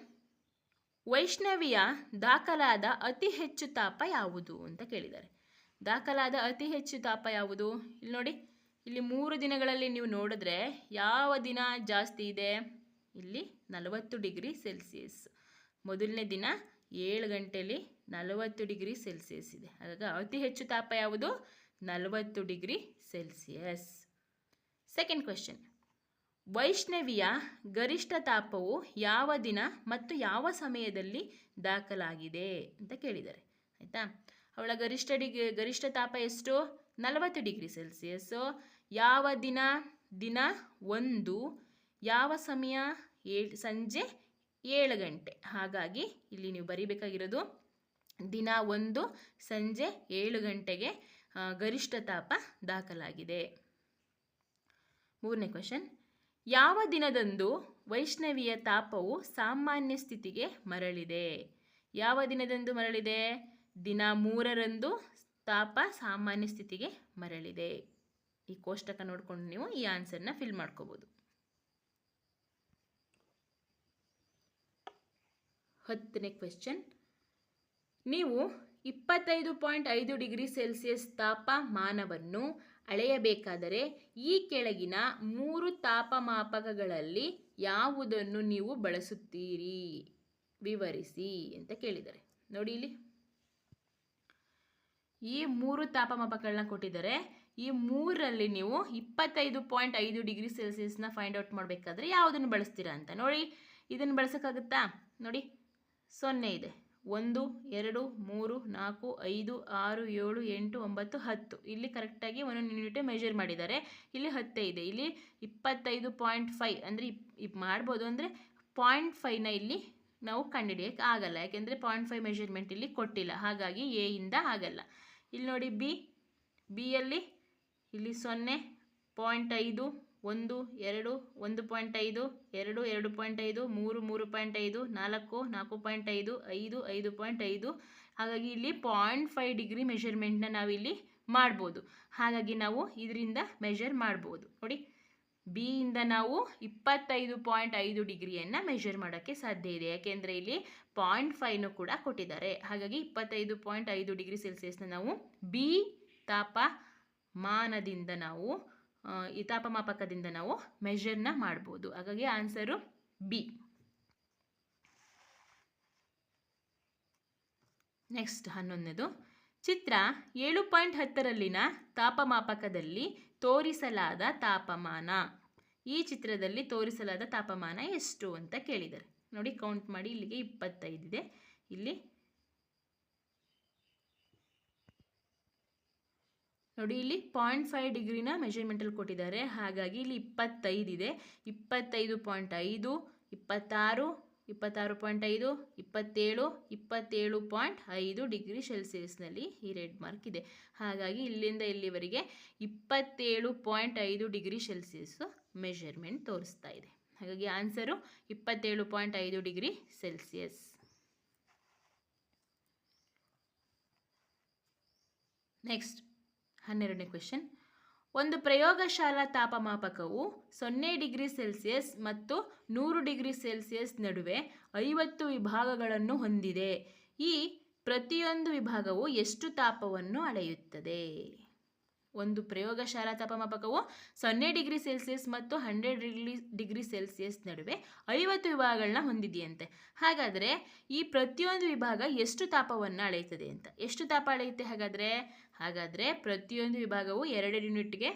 ವೈಷ್ಣವಿಯ ದಾಖಲಾದ ಅತಿ ಹೆಚ್ಚು ತಾಪ ಯಾವುದು ಅಂತ ಕೇಳಿದ್ದಾರೆ. ದಾಖಲಾದ ಅತಿ ಹೆಚ್ಚು ತಾಪ ಯಾವುದು? ಇಲ್ಲಿ ನೋಡಿ, ಇಲ್ಲಿ ಮೂರು ದಿನಗಳಲ್ಲಿ ನೀವು ನೋಡಿದ್ರೆ ಯಾವ ದಿನ ಜಾಸ್ತಿ ಇದೆ? ಇಲ್ಲಿ ನಲವತ್ತು ಡಿಗ್ರಿ ಸೆಲ್ಸಿಯಸ್ ಮೊದಲನೇ ದಿನ ಏಳು ಗಂಟೆಯಲ್ಲಿ ನಲವತ್ತು ಡಿಗ್ರಿ ಸೆಲ್ಸಿಯಸ್ ಇದೆ. ಹಾಗಾಗಿ ಅತಿ ಹೆಚ್ಚು ತಾಪ ಯಾವುದು? ನಲವತ್ತು ಡಿಗ್ರಿ ಸೆಲ್ಸಿಯಸ್ ಸೆಕೆಂಡ್ ಕ್ವೆಶನ್ ವೈಷ್ಣವಿಯ ಗರಿಷ್ಠ ತಾಪವು ಯಾವ ದಿನ ಮತ್ತು ಯಾವ ಸಮಯದಲ್ಲಿ ದಾಖಲಾಗಿದೆ ಅಂತ ಕೇಳಿದ್ದಾರೆ, ಆಯಿತಾ? ಅವಳ ಗರಿಷ್ಠ ಡಿಗ್ರಿ ಗರಿಷ್ಠ ತಾಪ ಎಷ್ಟು? ನಲವತ್ತು ಡಿಗ್ರಿ ಸೆಲ್ಸಿಯಸ್. ಯಾವ ದಿನ? ದಿನ ಒಂದು, ಯಾವ ಸಮಯ? ಏಳು, ಸಂಜೆ ಏಳು ಗಂಟೆ. ಹಾಗಾಗಿ ಇಲ್ಲಿ ನೀವು ಬರಿಬೇಕಾಗಿರೋದು ದಿನ ಒಂದು, ಸಂಜೆ ಏಳು ಗಂಟೆಗೆ ಗರಿಷ್ಠ ತಾಪ ದಾಖಲಾಗಿದೆ. ಮೂರನೇ ಕ್ವಶನ್ ಯಾವ ದಿನದಂದು ವೈಷ್ಣವಿಯ ತಾಪವು ಸಾಮಾನ್ಯ ಸ್ಥಿತಿಗೆ ಮರಳಿದೆ? ಯಾವ ದಿನದಂದು ಮರಳಿದೆ? ದಿನ ಮೂರರಂದು ತಾಪ ಸಾಮಾನ್ಯ ಸ್ಥಿತಿಗೆ ಮರಳಿದೆ. ಈ ಕೋಷ್ಟಕ ನೋಡಿಕೊಂಡು ನೀವು ಈ ಆನ್ಸರ್ನ ಫಿಲ್ ಮಾಡ್ಕೋಬೋದು. ಹತ್ತನೇ ಕ್ವೆಶ್ಚನ್ ನೀವು ಇಪ್ಪತ್ತೈದು ಪಾಯಿಂಟ್ ಐದು ಡಿಗ್ರಿ ಸೆಲ್ಸಿಯಸ್ ತಾಪಮಾನವನ್ನು ಅಳೆಯಬೇಕಾದರೆ ಈ ಕೆಳಗಿನ ಮೂರು ತಾಪಮಾಪಕಗಳಲ್ಲಿ ಯಾವುದನ್ನು ನೀವು ಬಳಸುತ್ತೀರಿ? ವಿವರಿಸಿ ಅಂತ ಕೇಳಿದ್ದಾರೆ. ನೋಡಿ ಇಲ್ಲಿ. ಈ ಮೂರು ತಾಪಮಾಪಕಗಳನ್ನ ಕೊಟ್ಟಿದ್ದಾರೆ. ಈ ಮೂರರಲ್ಲಿ ನೀವು ಇಪ್ಪತ್ತೈದು ಪಾಯಿಂಟ್ ಐದು ಡಿಗ್ರಿ ಸೆಲ್ಸಿಯಸ್ನ ಫೈಂಡ್ ಔಟ್ ಮಾಡಬೇಕಾದ್ರೆ ಯಾವುದನ್ನು ಬಳಸ್ತೀರಾ ಅಂತ ನೋಡಿ. ಇದನ್ನು ಬಳಸೋಕ್ಕಾಗುತ್ತಾ? ನೋಡಿ. ಸೊನ್ನೆ ಇದೆ. ಒಂದು, ಎರಡು, ಮೂರು, ನಾಲ್ಕು, ಐದು, ಆರು, ಏಳು, ಎಂಟು, ಒಂಬತ್ತು, ಹತ್ತು. ಇಲ್ಲಿ ಕರೆಕ್ಟಾಗಿ ಒಂದೊಂದು ಯೂನಿಟ್ ಮೆಜರ್ ಮಾಡಿದ್ದಾರೆ. ಇಲ್ಲಿ ಹತ್ತೇ ಇದೆ. ಇಲ್ಲಿ ಇಪ್ಪತ್ತೈದು ಪಾಯಿಂಟ್ ಫೈ ಅಂದರೆ ಇಪ್ ಮಾಡ್ಬೋದು ಅಂದರೆ ಪಾಯಿಂಟ್ ಫೈವ್ನ ಇಲ್ಲಿ ನಾವು ಕಂಡುಹಿಡಿಯೋಕ್ಕೆ ಆಗಲ್ಲ. ಯಾಕೆಂದರೆ ಪಾಯಿಂಟ್ ಫೈವ್ ಮೆಜರ್ಮೆಂಟ್ ಇಲ್ಲಿ ಕೊಟ್ಟಿಲ್ಲ. ಹಾಗಾಗಿ ಎ ಇಂದ ಆಗಲ್ಲ. ಇಲ್ಲಿ ನೋಡಿ ಬಿ ಬಿಯಲ್ಲಿ ಇಲ್ಲಿ ಸೊನ್ನೆ ಪಾಯಿಂಟ್ ಐದು ಒಂದು, ಎರಡು, ಒಂದು ಪಾಯಿಂಟ್ ಐದು, ಎರಡು ಎರಡು ಪಾಯಿಂಟ್ ಐದು, ಮೂರು ಮೂರು ಪಾಯಿಂಟ್ ಐದು, ನಾಲ್ಕು ನಾಲ್ಕು ಪಾಯಿಂಟ್ ಐದು ಐದು ಐದು ಪಾಯಿಂಟ್ ಐದು. ಹಾಗಾಗಿ ಇಲ್ಲಿ ಪಾಯಿಂಟ್ ಫೈವ್ ಡಿಗ್ರಿ ಮೆಷರ್ಮೆಂಟ್ನ ನಾವಿಲ್ಲಿ ಮಾಡ್ಬೋದು. ಹಾಗಾಗಿ ನಾವು ಇದರಿಂದ ಮೆಷರ್ ಮಾಡ್ಬೋದು. ನೋಡಿ ಬಿ ಇಂದ ನಾವು ಇಪ್ಪತ್ತೈದು ಪಾಯಿಂಟ್ ಐದು ಡಿಗ್ರಿಯನ್ನು ಮೆಷರ್ ಮಾಡೋಕ್ಕೆ ಸಾಧ್ಯ ಇದೆ. ಯಾಕೆಂದರೆ ಇಲ್ಲಿ ಪಾಯಿಂಟ್ ಫೈವ್ನು ಕೂಡ ಕೊಟ್ಟಿದ್ದಾರೆ. ಹಾಗಾಗಿ ಇಪ್ಪತ್ತೈದು ಪಾಯಿಂಟ್ ಐದು ಡಿಗ್ರಿ ಸೆಲ್ಸಿಯಸ್ನ ನಾವು ಬಿ ತಾಪಮಾನದಿಂದ ನಾವು ಈ ತಾಪಮಾಪಕದಿಂದ ನಾವು ಮೆಷರ್ನ ಮಾಡ್ಬೋದು. ಹಾಗಾಗಿ ಆನ್ಸರು ಬಿ ನೆಕ್ಸ್ಟ್ ಹನ್ನೊಂದನೇದು. ಚಿತ್ರ ಏಳು ಪಾಯಿಂಟ್ ಹತ್ತರಲ್ಲಿನ ತಾಪಮಾಪಕದಲ್ಲಿ ತೋರಿಸಲಾದ ತಾಪಮಾನ. ಈ ಚಿತ್ರದಲ್ಲಿ ತೋರಿಸಲಾದ ತಾಪಮಾನ ಎಷ್ಟು ಅಂತ ಕೇಳಿದ್ದಾರೆ. ನೋಡಿ ಕೌಂಟ್ ಮಾಡಿ, ಇಲ್ಲಿಗೆ ಇಪ್ಪತ್ತೈದಿದೆ. ಇಲ್ಲಿ ನೋಡಿ, ಇಲ್ಲಿ ಪಾಯಿಂಟ್ ಫೈವ್ ಡಿಗ್ರಿನ ಮೆಷರ್ಮೆಂಟಲ್ಲಿ ಕೊಟ್ಟಿದ್ದಾರೆ. ಹಾಗಾಗಿ ಇಲ್ಲಿ ಇಪ್ಪತ್ತೈದಿದೆ ಇಪ್ಪತ್ತೈದು ಪಾಯಿಂಟ್ ಐದು, ಇಪ್ಪತ್ತಾರು ಇಪ್ಪತ್ತಾರು ಪಾಯಿಂಟ್ ಐದು, ಇಪ್ಪತ್ತೇಳು ಇಪ್ಪತ್ತೇಳು ಪಾಯಿಂಟ್ ಐದು ಡಿಗ್ರಿ ಸೆಲ್ಸಿಯಸ್ನಲ್ಲಿ ಈ ರೆಡ್ ಮಾರ್ಕ್ ಇದೆ. ಹಾಗಾಗಿ ಇಲ್ಲಿಂದ ಇಲ್ಲಿವರೆಗೆ ಇಪ್ಪತ್ತೇಳು ಪಾಯಿಂಟ್ ಐದು ಡಿಗ್ರಿ ಸೆಲ್ಸಿಯಸ್ಸು ಮೆಷರ್ಮೆಂಟ್ ತೋರಿಸ್ತಾ ಇದೆ. ಹಾಗಾಗಿ ಆನ್ಸರು ಇಪ್ಪತ್ತೇಳು ಪಾಯಿಂಟ್ ಐದು ಡಿಗ್ರಿ ಸೆಲ್ಸಿಯಸ್ ನೆಕ್ಸ್ಟ್ ಹನ್ನೆರಡನೇ ಕ್ವೆಶನ್ ಒಂದು ಪ್ರಯೋಗಶಾಲಾ ತಾಪಮಾಪಕವು ಸೊನ್ನೆ ಡಿಗ್ರಿ ಸೆಲ್ಸಿಯಸ್ ಮತ್ತು ನೂರು ಡಿಗ್ರಿ ಸೆಲ್ಸಿಯಸ್ ನಡುವೆ ಐವತ್ತು ವಿಭಾಗಗಳನ್ನು ಹೊಂದಿದೆ. ಈ ಪ್ರತಿಯೊಂದು ವಿಭಾಗವು ಎಷ್ಟು ತಾಪವನ್ನು ಅಳೆಯುತ್ತದೆ? ಒಂದು ಪ್ರಯೋಗಶಾಲಾ ತಾಪಮಾಪಕವು ಸೊನ್ನೆ ಡಿಗ್ರಿ ಸೆಲ್ಸಿಯಸ್ ಮತ್ತು ಹಂಡ್ರೆಡ್ ಡಿಗ್ರಿ ಡಿಗ್ರಿ ಸೆಲ್ಸಿಯಸ್ ನಡುವೆ ಐವತ್ತು ವಿಭಾಗಗಳನ್ನ ಹೊಂದಿದೆಯಂತೆ. ಹಾಗಾದರೆ ಈ ಪ್ರತಿಯೊಂದು ವಿಭಾಗ ಎಷ್ಟು ತಾಪವನ್ನು ಅಳೆಯುತ್ತದೆ ಅಂತ. ಎಷ್ಟು ತಾಪ ಅಳೆಯುತ್ತೆ ಹಾಗಾದರೆ? ಹಾಗಾದರೆ ಪ್ರತಿಯೊಂದು ವಿಭಾಗವು ಎರಡು ಯೂನಿಟ್ಗೆ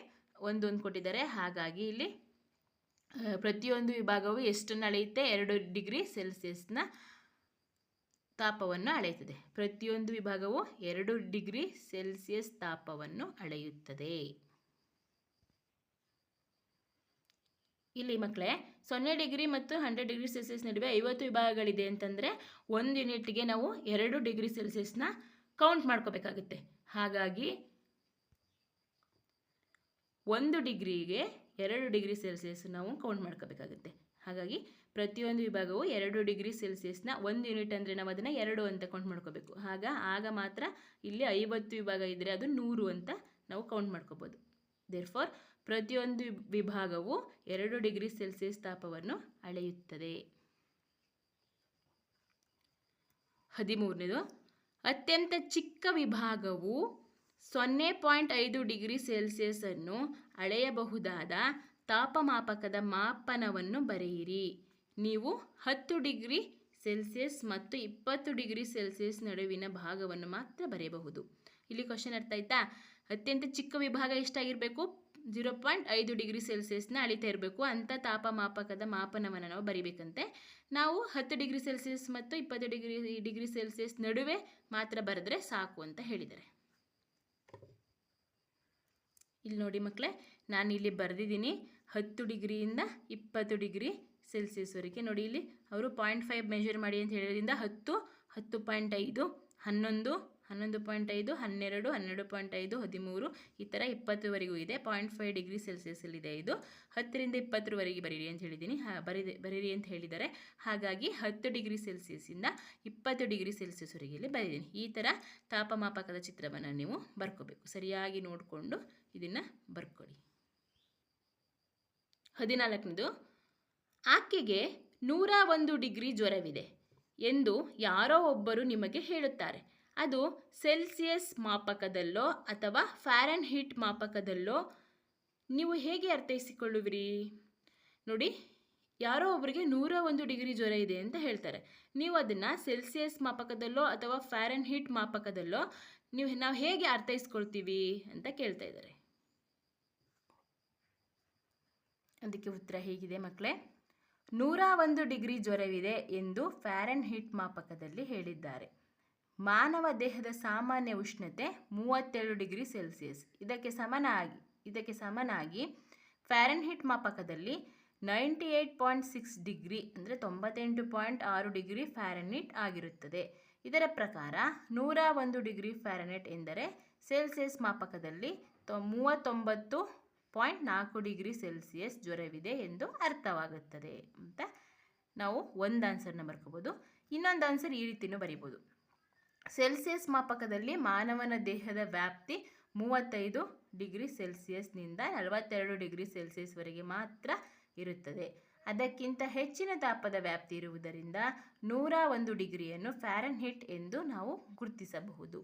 ಒಂದೊಂದು ಕೊಟ್ಟಿದ್ದಾರೆ. ಹಾಗಾಗಿ ಇಲ್ಲಿ ಪ್ರತಿಯೊಂದು ವಿಭಾಗವು ಎಷ್ಟನ್ನು ಅಳೆಯುತ್ತೆ? ಎರಡು ಡಿಗ್ರಿ ಸೆಲ್ಸಿಯಸ್ನ ತಾಪವನ್ನು ಅಳೆಯುತ್ತದೆ. ಪ್ರತಿಯೊಂದು ವಿಭಾಗವು ಎರಡು ಡಿಗ್ರಿ ಸೆಲ್ಸಿಯಸ್ ತಾಪವನ್ನು ಅಳೆಯುತ್ತದೆ. ಇಲ್ಲಿ ಮಕ್ಕಳೇ, ಸೊನ್ನೆ ಡಿಗ್ರಿ ಮತ್ತು ಹಂಡ್ರೆಡ್ ಡಿಗ್ರಿ ಸೆಲ್ಸಿಯಸ್ ನಡುವೆ ಐವತ್ತು ವಿಭಾಗಗಳಿದೆ ಅಂತಂದರೆ ಒಂದು ಯೂನಿಟ್ಗೆ ನಾವು ಎರಡು ಡಿಗ್ರಿ ಸೆಲ್ಸಿಯಸ್ನ ಕೌಂಟ್ ಮಾಡ್ಕೋಬೇಕಾಗುತ್ತೆ. ಹಾಗಾಗಿ ಒಂದು ಡಿಗ್ರಿಗೆ ಎರಡು ಡಿಗ್ರಿ ಸೆಲ್ಸಿಯಸ್ ನಾವು ಕೌಂಟ್ ಮಾಡ್ಕೋಬೇಕಾಗುತ್ತೆ. ಹಾಗಾಗಿ ಪ್ರತಿಯೊಂದು ವಿಭಾಗವು ಎರಡು ಡಿಗ್ರಿ ಸೆಲ್ಸಿಯಸ್ನ ಒಂದು ಯೂನಿಟ್ ಅಂದರೆ ನಾವು ಅದನ್ನು ಎರಡು ಅಂತ ಕೌಂಟ್ ಮಾಡ್ಕೋಬೇಕು. ಆಗ ಆಗ ಮಾತ್ರ ಇಲ್ಲಿ ಐವತ್ತು ವಿಭಾಗ ಇದ್ದರೆ ಅದು ನೂರು ಅಂತ ನಾವು ಕೌಂಟ್ ಮಾಡ್ಕೋಬೋದು. ದೇರ್ಫೋರ್ ಪ್ರತಿಯೊಂದು ವಿಭಾಗವು ಎರಡು ಡಿಗ್ರಿ ಸೆಲ್ಸಿಯಸ್ ತಾಪವನ್ನು ಅಳೆಯುತ್ತದೆ. ಹದಿಮೂರನೇದು ಅತ್ಯಂತ ಚಿಕ್ಕ ವಿಭಾಗವು ಸೊನ್ನೆ ಪಾಯಿಂಟ್ ಐದು ಡಿಗ್ರಿ ಸೆಲ್ಸಿಯಸನ್ನು ಅಳೆಯಬಹುದಾದ ತಾಪಮಾಪಕದ ಮಾಪನವನ್ನು ಬರೆಯಿರಿ. ನೀವು ಹತ್ತು ಡಿಗ್ರಿ ಸೆಲ್ಸಿಯಸ್ ಮತ್ತು ಇಪ್ಪತ್ತು ಡಿಗ್ರಿ ಸೆಲ್ಸಿಯಸ್ ನಡುವಿನ ಭಾಗವನ್ನು ಮಾತ್ರ ಬರೆಯಬಹುದು. ಇಲ್ಲಿ ಕ್ವಶನ್ ಅರ್ಥ ಆಯ್ತಾ? ಅತ್ಯಂತ ಚಿಕ್ಕ ವಿಭಾಗ ಎಷ್ಟಾಗಿರಬೇಕು? ಜೀರೋ ಪಾಯಿಂಟ್ ಐದು ಡಿಗ್ರಿ ಸೆಲ್ಸಿಯಸ್ನ ಅಳಿತಾ ಇರಬೇಕು ಅಂಥ ತಾಪಮಾಪಕದ ಮಾಪನವನ್ನು ನಾವು ಬರಿಬೇಕಂತೆ. ನಾವು ಹತ್ತು ಡಿಗ್ರಿ ಸೆಲ್ಸಿಯಸ್ ಮತ್ತು ಇಪ್ಪತ್ತು ಡಿಗ್ರಿ ಡಿಗ್ರಿ ಸೆಲ್ಸಿಯಸ್ ನಡುವೆ ಮಾತ್ರ ಬರೆದ್ರೆ ಸಾಕು ಅಂತ ಹೇಳಿದ್ದಾರೆ. ಇಲ್ಲಿ ನೋಡಿ ಮಕ್ಕಳೇ ನಾನು ಇಲ್ಲಿ ಬರೆದಿದ್ದೀನಿ ಹತ್ತು ಡಿಗ್ರಿಯಿಂದ ಇಪ್ಪತ್ತು ಡಿಗ್ರಿ ಸೆಲ್ಸಿಯಸ್ವರೆಗೆ ನೋಡಿ ಇಲ್ಲಿ ಅವರು ಪಾಯಿಂಟ್ ಫೈವ್ ಮೆಷರ್ ಮಾಡಿ ಅಂತ ಹೇಳೋದ್ರಿಂದ ಹತ್ತು ಹತ್ತು ಪಾಯಿಂಟ್ ಐದು, ಹನ್ನೊಂದು ಹನ್ನೊಂದು ಪಾಯಿಂಟ್ ಐದು, ಹನ್ನೆರಡು ಹನ್ನೆರಡು ಪಾಯಿಂಟ್ ಐದು, ಹದಿಮೂರು, ಈ ಥರ ಇಪ್ಪತ್ತುವರೆಗೂ ಇದೆ. ಪಾಯಿಂಟ್ ಫೈವ್ ಡಿಗ್ರಿ ಸೆಲ್ಸಿಯಸ್ಸಲ್ಲಿದೆ ಇದು ಹತ್ತರಿಂದ ಇಪ್ಪತ್ತರವರೆಗೆ ಬರೀರಿ ಅಂತ ಹೇಳಿದ್ದೀನಿ. ಬರೀ ಬರೀರಿ ಅಂತ ಹೇಳಿದ್ದಾರೆ. ಹಾಗಾಗಿ ಹತ್ತು ಡಿಗ್ರಿ ಸೆಲ್ಸಿಯಸ್ಸಿಂದ ಇಪ್ಪತ್ತು ಡಿಗ್ರಿ ಸೆಲ್ಸಿಯಸ್ವರೆಗೆ ಇಲ್ಲಿ ಬರೀದ್ದೀನಿ ಈ ಥರ ತಾಪಮಾಪಕದ ಚಿತ್ರವನ್ನು ನೀವು ಬರ್ಕೋಬೇಕು. ಸರಿಯಾಗಿ ನೋಡಿಕೊಂಡು ಇದನ್ನು ಬರ್ಕೊಳ್ಳಿ. ಹದಿನಾಲ್ಕನೇದು, ಆಕೆಗೆ ನೂರ ಒಂದು ಡಿಗ್ರಿ ಜ್ವರವಿದೆ ಎಂದು ಯಾರೋ ಒಬ್ಬರು ನಿಮಗೆ ಹೇಳುತ್ತಾರೆ. ಅದು ಸೆಲ್ಸಿಯಸ್ ಮಾಪಕದಲ್ಲೋ ಅಥವಾ ಫ್ಯಾರನ್ ಹೀಟ್ ಮಾಪಕದಲ್ಲೋ? ನೀವು ಹೇಗೆ ಅರ್ಥೈಸಿಕೊಳ್ಳುವಿರಿ? ನೋಡಿ, ಯಾರೋ ಒಬ್ಬರಿಗೆ ನೂರ ಒಂದು ಡಿಗ್ರಿ ಜ್ವರ ಇದೆ ಅಂತ ಹೇಳ್ತಾರೆ. ನೀವು ಅದನ್ನು ಸೆಲ್ಸಿಯಸ್ ಮಾಪಕದಲ್ಲೋ ಅಥವಾ ಫ್ಯಾರನ್ ಹೀಟ್ ಮಾಪಕದಲ್ಲೋ ನೀವು ನಾವು ಹೇಗೆ ಅರ್ಥೈಸ್ಕೊಳ್ತೀವಿ ಅಂತ ಕೇಳ್ತಾ ಇದ್ದಾರೆ. ಅದಕ್ಕೆ ಉತ್ತರ ಹೇಗಿದೆ ಮಕ್ಕಳೇ. ನೂರ ಒಂದು ಡಿಗ್ರಿ ಜ್ವರವಿದೆ ಎಂದು ಫ್ಯಾರನ್ ಹೀಟ್ ಮಾಪಕದಲ್ಲಿ ಹೇಳಿದ್ದಾರೆ. ಮಾನವ ದೇಹದ ಸಾಮಾನ್ಯ ಉಷ್ಣತೆ ಮೂವತ್ತೆರಡು ಡಿಗ್ರಿ ಸೆಲ್ಸಿಯಸ್. ಇದಕ್ಕೆ ಸಮನಾಗಿ ಇದಕ್ಕೆ ಸಮನಾಗಿ Fahrenheit ಮಾಪಕದಲ್ಲಿ ninety eight point six degree ಅಂದರೆ ತೊಂಬತ್ತೆಂಟು ಪಾಯಿಂಟ್ ಆರು ಡಿಗ್ರಿ ಫ್ಯಾರನ್ಹಿಟ್ ಆಗಿರುತ್ತದೆ. ಇದರ ಪ್ರಕಾರ ನೂರ ಒಂದು ಡಿಗ್ರಿ ಫ್ಯಾರನೆಟ್ ಎಂದರೆ ಸೆಲ್ಸಿಯಸ್ ಮಾಪಕದಲ್ಲಿ ತೊ, ಮೂವತ್ತೊಂಬತ್ತು ಪಾಯಿಂಟ್ ನಾಲ್ಕು ಡಿಗ್ರಿ ಸೆಲ್ಸಿಯಸ್ ಜ್ವರವಿದೆ ಎಂದು ಅರ್ಥವಾಗುತ್ತದೆ ಅಂತ ನಾವು ಒಂದು ಆನ್ಸರ್ನ ಬರ್ಕೋಬೋದು ಇನ್ನೊಂದು ಆನ್ಸರ್ ಈ ರೀತಿಯೂ ಬರಿಬೋದು. ಸೆಲ್ಸಿಯಸ್ ಮಾಪಕದಲ್ಲಿ ಮಾನವನ ದೇಹದ ವ್ಯಾಪ್ತಿ ಮೂವತ್ತೈದು ಡಿಗ್ರಿ ಸೆಲ್ಸಿಯಸ್ನಿಂದ ನಲವತ್ತೆರಡು ಡಿಗ್ರಿ ಸೆಲ್ಸಿಯಸ್ವರೆಗೆ ಮಾತ್ರ ಇರುತ್ತದೆ. ಅದಕ್ಕಿಂತ ಹೆಚ್ಚಿನ ತಾಪದ ವ್ಯಾಪ್ತಿ ಇರುವುದರಿಂದ ನೂರ ಒಂದು ಡಿಗ್ರಿಯನ್ನು ಫ್ಯಾರನ್ ಹಿಟ್ ಎಂದು ನಾವು ಗುರುತಿಸಬಹುದು.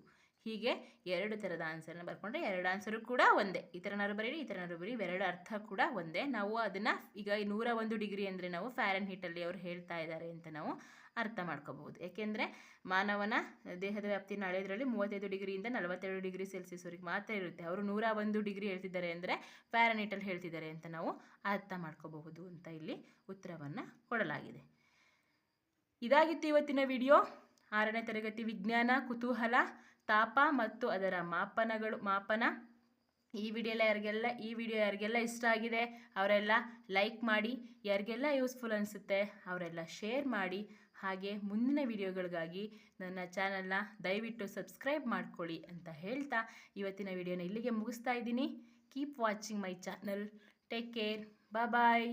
ಹೀಗೆ ಎರಡು ಥರದ ಆನ್ಸರ್ನ ಬರ್ಕೊಂಡ್ರೆ ಎರಡು ಆನ್ಸರು ಕೂಡ ಒಂದೇ. ಈ ಥರನಾದ್ರು ಬರೀರಿ, ಈ ಥರನಾದ್ರು ಬರೀ ಇವೆರಡು ಅರ್ಥ ಕೂಡ ಒಂದೇ. ನಾವು ಅದನ್ನು ಈಗ ನೂರ ಒಂದು ಡಿಗ್ರಿ ಅಂದರೆ ನಾವು ಫ್ಯಾರನ್ ಹಿಟ್ಟಲ್ಲಿ ಅವರು ಹೇಳ್ತಾ ಇದ್ದಾರೆ ಅಂತ ನಾವು ಅರ್ಥ ಮಾಡ್ಕೋಬಹುದು. ಯಾಕೆಂದರೆ ಮಾನವನ ದೇಹದ ವ್ಯಾಪ್ತಿನ ಅಳೆಯೋದ್ರಲ್ಲಿ ಮೂವತ್ತೈದು ಡಿಗ್ರಿಯಿಂದ ನಲವತ್ತೆರಡು ಡಿಗ್ರಿ ಸೆಲ್ಸಿಯಸ್ವರೆಗೆ ಮಾತ್ರ ಇರುತ್ತೆ. ಅವರು ನೂರ ಒಂದು ಡಿಗ್ರಿ ಹೇಳ್ತಿದ್ದಾರೆ ಅಂದರೆ ಫ್ಯಾರನೀಟಲ್ಲಿ ಹೇಳ್ತಿದ್ದಾರೆ ಅಂತ ನಾವು ಅರ್ಥ ಮಾಡ್ಕೋಬಹುದು ಅಂತ ಇಲ್ಲಿ ಉತ್ತರವನ್ನು ಕೊಡಲಾಗಿದೆ. ಇದಾಗಿತ್ತು ಇವತ್ತಿನ ವಿಡಿಯೋ. ಆರನೇ ತರಗತಿ ವಿಜ್ಞಾನ, ಕುತೂಹಲ, ತಾಪ ಮತ್ತು ಅದರ ಮಾಪನಗಳು, ಮಾಪನ. ಈ ವಿಡಿಯೋಲ್ಲ ಯಾರಿಗೆಲ್ಲ, ಈ ವಿಡಿಯೋ ಯಾರಿಗೆಲ್ಲ ಇಷ್ಟ ಆಗಿದೆ, ಅವರೆಲ್ಲ ಲೈಕ್ ಮಾಡಿ. ಯಾರಿಗೆಲ್ಲ ಯೂಸ್ಫುಲ್ ಅನಿಸುತ್ತೆ, ಅವರೆಲ್ಲ ಶೇರ್ ಮಾಡಿ. ಹಾಗೆ ಮುಂದಿನ ವಿಡಿಯೋಗಳಿಗಾಗಿ ನನ್ನ ಚಾನಲ್ನ ದಯವಿಟ್ಟು ಸಬ್ಸ್ಕ್ರೈಬ್ ಮಾಡ್ಕೊಳ್ಳಿ ಅಂತ ಹೇಳ್ತಾ ಇವತ್ತಿನ ವಿಡಿಯೋನ ಇಲ್ಲಿಗೆ ಮುಗಿಸ್ತಾ ಇದ್ದೀನಿ. Keep watching my channel take care bye